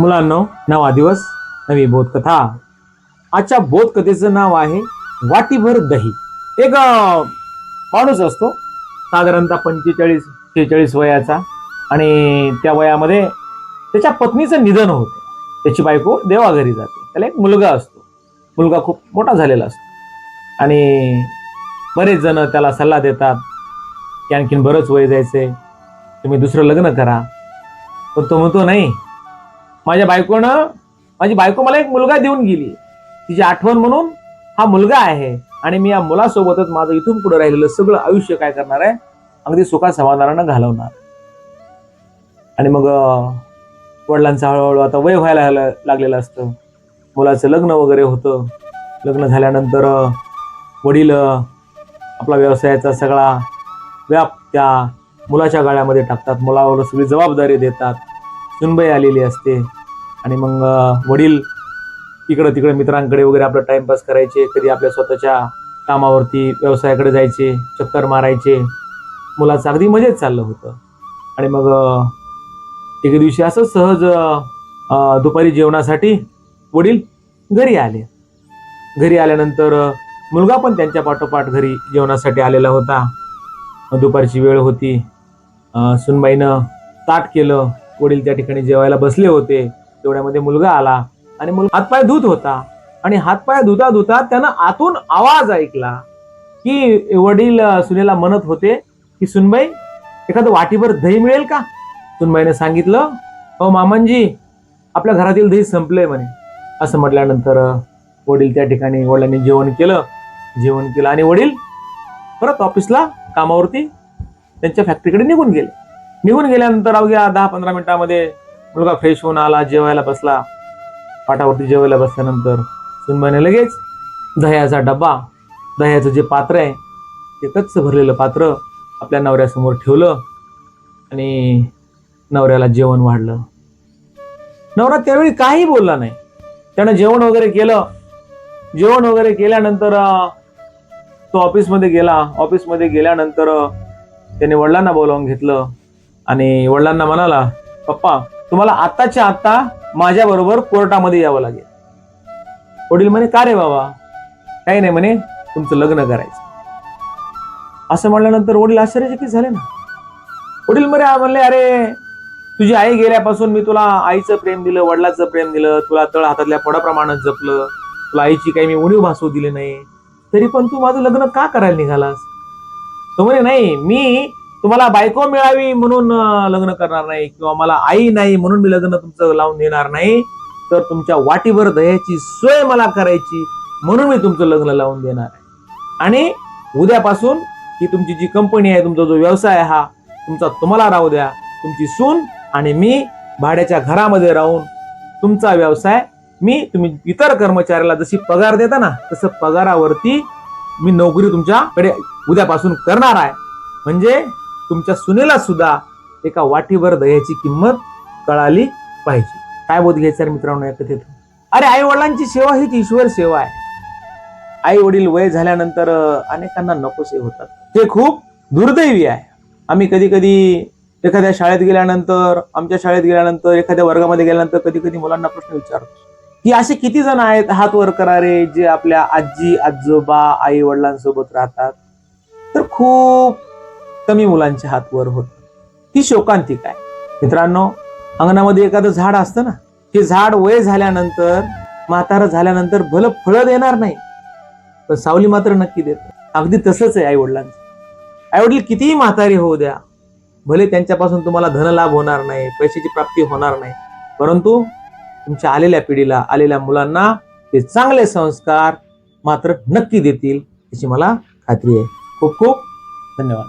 मुलांनो नवा दिवस नवी बोधकथा. आजच्या बोधकथेचं नाव आहे वाटीभर दही. एक माणूस असतो साधारणतः पंचेचाळीस शेहेचाळीस वयाचा आणि त्या वयामध्ये त्याच्या पत्नीचं निधन होते. त्याची बायको देवाघरी जाते. त्याला एक मुलगा असतो. मुलगा खूप मोठा झालेला असतो. आणि बरेच जण त्याला सल्ला देतात की आणखीन बरंच वय जायचंय. तुम्ही दुसरं लग्न करा. पण तो म्हणतो नाही माझ्या बायकोनं माझी बायको मला एक मुलगा देऊन गेली. तिची आठवण म्हणून हा मुलगा आहे आणि मी या मुलासोबतच माझं इथून पुढे राहिलेलं सगळं आयुष्य काय करणार आहे अगदी सुखा समाधानानं घालवणार. आणि मग वडिलांचं हळूहळू आता वय व्हायला लागलेलं असतं. मुलाचं लग्न वगैरे होतं. लग्न झाल्यानंतर वडील आपला व्यवसायाचा सगळा व्याप त्या मुलाच्या गाळ्यामध्ये टाकतात. मुलावर सगळी जबाबदारी देतात. सुनबाई आलेली असते. आणि मग वडील इकडं तिकडे मित्रांकडे वगैरे आपलं टाइमपास करायचे कधी आपल्या स्वतःच्या कामावरती व्यवसायाकडे जायचे चक्कर मारायचे. मुलाचं अगदी मजेत चाललं होतं. आणि मग एके दिवशी असं सहज दुपारी जेवणासाठी वडील घरी आले. घरी आल्यानंतर मुलगा पण त्यांच्या पाठोपाठ घरी जेवणासाठी आलेला होता. दुपारची वेळ होती. सुनबाईनं ताट केलं. वडील त्या ठिकाणी जेवायला बसले होते तेवढ्यामध्ये मुलगा आला आणि मुलगा हातपाय धुत होता. आणि हातपाय धुता धुता त्यानं आतून आवाज ऐकला की वडील सुनेला म्हणत होते की सुनबाई एखादं वाटीभर दही मिळेल का? सुनबाईने सांगितलं हो मामांजी आपल्या घरातील दही संपलंय म्हणे. असं म्हटल्यानंतर वडील त्या ठिकाणी वडिलांनी जेवण केलं. जेवण केलं आणि वडील परत ऑफिसला कामावरती त्यांच्या फॅक्टरीकडे निघून गेले. निघून गेल्यानंतर अवघ्या दहा पंधरा मिनिटामध्ये मुलगा फ्रेश होऊन आला जेवायला बसला. पाटावरती जेवायला बसल्यानंतर सुनबाईने लगेच दह्याचा डब्बा दह्याचं जे पात्र आहे ते कच्च भरलेलं पात्र आपल्या नवऱ्यासमोर ठेवलं आणि नवऱ्याला जेवण वाढलं. नवरा त्यावेळी काही बोलला नाही. त्यानं जेवण वगैरे केलं. जेवण वगैरे केल्यानंतर तो ऑफिसमध्ये गेला. ऑफिसमध्ये गेल्यानंतर त्याने वडिलांना बोलावून घेतलं. आणि वडिलांना म्हणाला पप्पा तुम्हाला आत्ताच्या आत्ता माझ्या बरोबर कोर्टामध्ये यावं लागेल. वडील म्हणे का रे बाबा? काही नाही म्हणे तुमचं लग्न करायचं. असं म्हणल्यानंतर वडील आश्चर्यचकित झाले ना. वडील मरे म्हणले अरे तुझी आई गेल्यापासून मी तुला आईचं प्रेम दिलं वडिलाचं प्रेम दिलं तुला तळ हातातल्या पडाप्रमाणात जपलं तुला आईची काही मी उणीव भासू दिली नाही तरी पण तू माझं लग्न का करायला निघालास? तो म्हणे नाही मी तुम्हाला बायको मिळावी म्हणून लग्न करणार नाही किंवा मला आई नाही म्हणून मी लग्न तुमचं लावून देणार नाही तर तुमच्या वाटीभर दह्याची सोय मला करायची म्हणून मी तुमचं लग्न लावून देणार आहे. आणि उद्यापासून ही तुमची जी कंपनी आहे तुमचा जो व्यवसाय हा तुमचा तुम्हाला राहू द्या तुमची सून आणि मी भाड्याच्या घरामध्ये राहून तुमचा व्यवसाय मी तुम्ही इतर कर्मचाऱ्याला जशी पगार देता ना तसं पगारावरती मी नोकरी तुमच्याकडे उद्यापासून करणार आहे. म्हणजे तुमच्या सुनेला सुद्धा एका वाटीभर दह्याची किंमत कळाली पाहिजे. काय बोध घ्यायचं मित्रांनो या कथेत अरे आई वडिलांची सेवा हीच ईश्वर सेवा आहे. आई वडील वय झाल्यानंतर अनेकांना नकोसे होतात. हे खूप दुर्दैवी आहे. आम्ही कधी कधी एखाद्या शाळेत गेल्यानंतर आमच्या शाळेत गेल्यानंतर एखाद्या वर्गामध्ये गेल्यानंतर कधी कधी मुलांना प्रश्न विचारतो. की असे किती जण आहेत हात वर करारे जे आपल्या आजी आजोबा आई वडिलांसोबत राहतात? तर खूप कमी मुलांच्या हात वर होत. ती शोकांतिक आहे मित्रांनो अंगणामध्ये एखादं झाड असतं ना ते झाड वय झाल्यानंतर म्हातारं झाल्यानंतर भलं फळं देणार नाही. पण सावली मात्र नक्की देत अगदी तसंच आहे आई वडिलांचं आई वडील कितीही म्हातारी होऊ द्या भले त्यांच्यापासून तुम्हाला धनलाभ होणार नाही पैशाची प्राप्ती होणार नाही परंतु तुमच्या आलेल्या पिढीला आलेल्या मुलांना ते चांगले संस्कार मात्र नक्की देतील याची मला खात्री आहे. खूप खूप धन्यवाद.